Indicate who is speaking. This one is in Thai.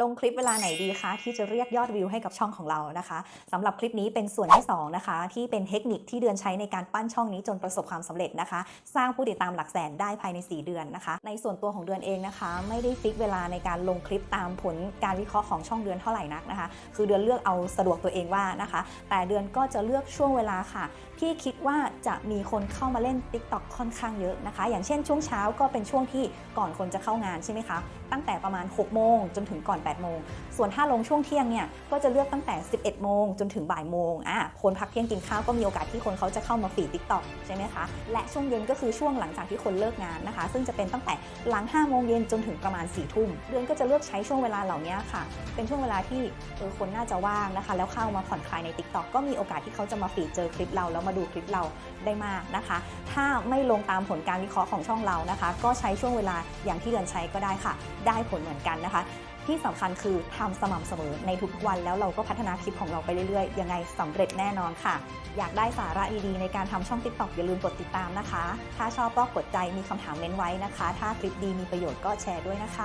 Speaker 1: ลงคลิปเวลาไหนดีคะที่จะเรียกยอดวิวให้กับช่องของเรานะคะสำหรับคลิปนี้เป็นส่วนที่สองนะคะที่เป็นเทคนิคที่เดือนใช้ในการปั้นช่องนี้จนประสบความสำเร็จนะคะ สร้างผู้ติดตามหลักแสนได้ภายใน 4 เดือนนะคะ ในส่วนตัวของเดือนเองนะคะ ไม่ได้ฟิกเวลาในการลงคลิปตามผลการวิเคราะห์ของช่องเดือนเท่าไหร่นักนะคะ คือเดือนเลือกเอาสะดวกตัวเองว่านะคะ แต่เดือนก็จะเลือกช่วงเวลาค่ะ ที่คิดว่าจะมีคนเข้ามาเล่น TikTok ค่อนข้างเยอะนะคะ อย่างเช่นช่วงเช้าก็เป็นช่วงที่ก่อนคนจะเข้างานใช่ไหมคะตั้งแต่ประมาณ6โมงจนถึงก่อน8 โมง ส่วนถ้าลงช่วงเที่ยงเนี่ยก็จะเลือกตั้งแต่ 11 โมงจนถึงบ่ายโมงอะคนพักเที่ยงกินข้าวก็มีโอกาสที่คนเขาจะเข้ามาฟีด TikTok ใช่ไหมคะและช่วงเย็นก็คือช่วงหลังจากที่คนเลิกงานนะคะ ซึ่งจะเป็นตั้งแต่หลัง 5 โมงเย็นจนถึงประมาณ 4 ทุ่มเดือนก็จะเลือกใช้ช่วงเวลาเหล่านี้ค่ะ เป็นช่วงเวลาที่เออคนน่าจะว่างนะคะ แล้วเข้ามาผ่อนคลายใน TikTok ก็มีโอกาสที่เขาจะมาฟีดเจอคลิปเราแล้วมาดูคลิปเราได้มากนะคะ ถ้าไม่ลงตามผลการวิเคราะห์ของช่องเรานะคะ ก็ใช้ช่วงเวลาอย่างที่เดือนใช้ก็ได้ค่ะ ได้ผลเหมือนกันนะคะ ที่สำคัญคือทำสม่ำเสมอในทุกวันแล้วเราก็พัฒนาคลิปของเราไปเรื่อยๆ ยังไงสำเร็จแน่นอนค่ะ อยากได้สาระดีๆในการทำช่อง t ิ k t o k อย่าลืมกดติดตามนะคะ ถ้าชอบก็กดใจมีคำถามเม้นไว้นะคะ ถ้าคลิปดีมีประโยชน์ก็แชร์ด้วยนะคะ